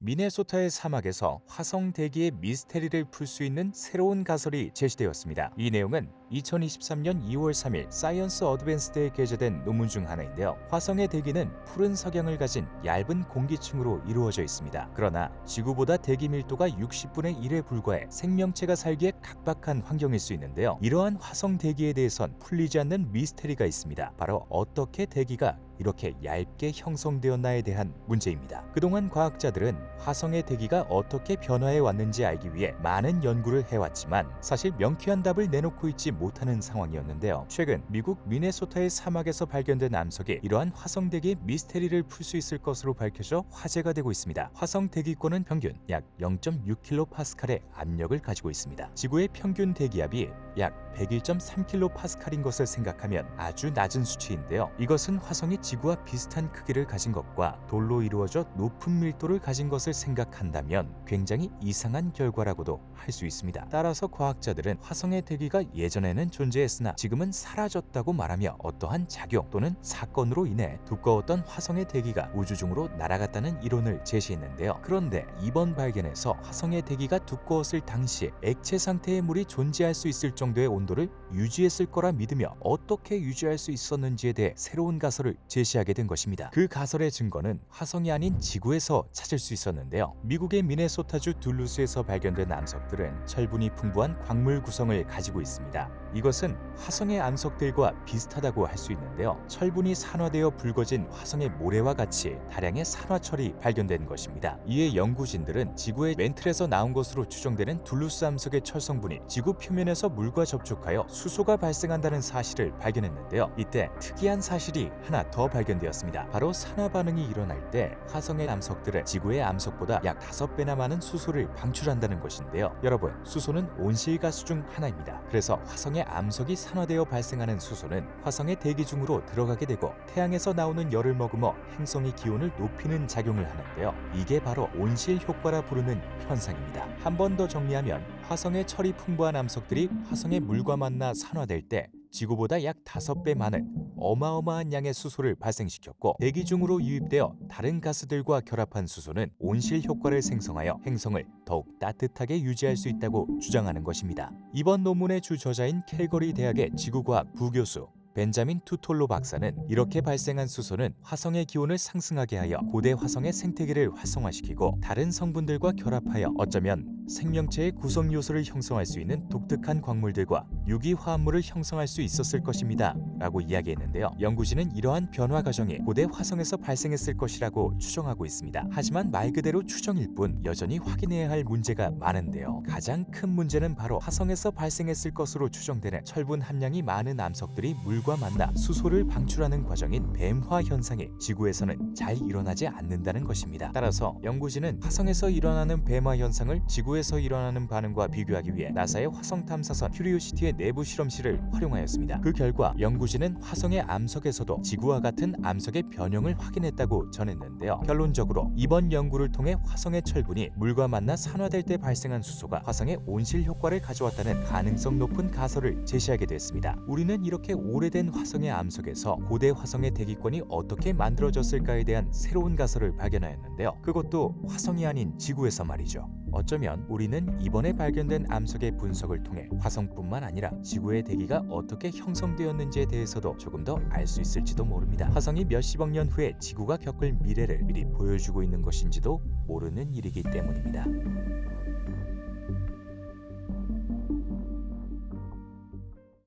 미네소타의 사막에서 화성 대기의 미스테리를 풀 수 있는 새로운 가설이 제시되었습니다. 이 내용은 2023년 2월 3일 사이언스 어드밴스드에 게재된 논문 중 하나인데요. 화성의 대기는 푸른 석양을 가진 얇은 공기층으로 이루어져 있습니다. 그러나 지구보다 대기 밀도가 60분의 1에 불과해 생명체가 살기에 각박한 환경일 수 있는데요. 이러한 화성 대기에 대해선 풀리지 않는 미스테리가 있습니다. 바로 어떻게 대기가 이렇게 얇게 형성되었나에 대한 문제입니다. 그동안 과학자들은 화성의 대기가 어떻게 변화해 왔는지 알기 위해 많은 연구를 해왔지만 사실 명쾌한 답을 내놓고 있지 못하는 상황이었는데요. 최근 미국 미네소타의 사막에서 발견된 암석이 이러한 화성 대기의 미스테리를 풀 수 있을 것으로 밝혀져 화제가 되고 있습니다. 화성 대기권은 평균 약 0.6kPa의 압력을 가지고 있습니다. 지구의 평균 대기압이 약 101.3kPa인 것을 생각하면 아주 낮은 수치인데요. 이것은 화성이 지구와 비슷한 크기를 가진 것과 돌로 이루어져 높은 밀도를 가진 것을 생각한다면 굉장히 이상한 결과라고도 할 수 있습니다. 따라서 과학자들은 화성의 대기가 예전에 는 존재했으나 지금은 사라졌다고 말하며 어떠한 작용 또는 사건으로 인해 두꺼웠던 화성의 대기가 우주 중으로 날아갔다는 이론을 제시했는데요. 그런데 이번 발견에서 화성의 대기가 두꺼웠을 당시에 액체 상태의 물이 존재할 수 있을 정도의 온도를 유지했을 거라 믿으며 어떻게 유지할 수 있었는지에 대해 새로운 가설을 제시하게 된 것입니다. 그 가설의 증거는 화성이 아닌 지구에서 찾을 수 있었는데요. 미국의 미네소타주 둘루스에서 발견된 암석들은 철분이 풍부한 광물 구성을 가지고 있습니다. 이것은 화성의 암석들과 비슷하다고 할 수 있는데요. 철분이 산화되어 붉어진 화성의 모래와 같이 다량의 산화철이 발견된 것입니다. 이에 연구진들은 지구의 멘틀에서 나온 것으로 추정되는 둘루스 암석의 철성분이 지구 표면에서 물과 접촉하여 수소가 발생한다는 사실을 발견했는데요. 이때 특이한 사실이 하나 더 발견되었습니다. 바로 산화 반응이 일어날 때 화성의 암석들은 지구의 암석보다 약 5배나 많은 수소를 방출한다는 것인데요. 여러분, 수소는 온실가스 중 하나입니다. 그래서 화성 의 암석이 산화되어 발생하는 수소는 화성의 대기 중으로 들어가게 되고 태양에서 나오는 열을 머금어 행성의 기온을 높이는 작용을 하는데요. 이게 바로 온실 효과라 부르는 현상입니다. 한 번 더 정리하면 화성의 철이 풍부한 암석들이 화성의 물과 만나 산화될 때 지구보다 약 5배 많은 어마어마한 양의 수소를 발생시켰고 대기 중으로 유입되어 다른 가스들과 결합한 수소는 온실 효과를 생성하여 행성을 더욱 따뜻하게 유지할 수 있다고 주장하는 것입니다. 이번 논문의 주 저자인 캘거리 대학의 지구과학 부교수 벤자민 투톨로 박사는 이렇게 발생한 수소는 화성의 기온을 상승하게 하여 고대 화성의 생태계를 활성화시키고 다른 성분들과 결합하여 어쩌면 생명체의 구성 요소를 형성할 수 있는 독특한 광물들과 유기 화합물을 형성할 수 있었을 것입니다. 라고 이야기했는데요. 연구진은 이러한 변화 과정이 고대 화성에서 발생했을 것이라고 추정하고 있습니다. 하지만 말 그대로 추정일 뿐 여전히 확인해야 할 문제가 많은데요. 가장 큰 문제는 바로 화성에서 발생했을 것으로 추정되는 철분 함량이 많은 암석들이 물과 만나 수소를 방출하는 과정인 뱀화 현상이 지구에서는 잘 일어나지 않는다는 것입니다. 따라서 연구진은 화성에서 일어나는 뱀화 현상을 지구에서 일어나는 반응과 비교하기 위해 나사의 화성 탐사선 큐리오시티의 내부 실험실을 활용하였습니다. 그 결과 연구 진은 화성의 암석에서도 지구와 같은 암석의 변형을 확인했다고 전했는데요. 결론적으로 이번 연구를 통해 화성의 철분이 물과 만나 산화될 때 발생한 수소가 화성의 온실 효과를 가져왔다는 가능성 높은 가설을 제시하게 됐습니다. 우리는 이렇게 오래된 화성의 암석에서 고대 화성의 대기권이 어떻게 만들어졌을까에 대한 새로운 가설을 발견하였는데요. 그것도 화성이 아닌 지구에서 말이죠. 어쩌면 우리는 이번에 발견된 암석의 분석을 통해 화성뿐만 아니라 지구의 대기가 어떻게 형성되었는지에 대해서도 조금 더 알 수 있을지도 모릅니다. 화성이 몇십억 년 후에 지구가 겪을 미래를 미리 보여주고 있는 것인지도 모르는 일이기 때문입니다.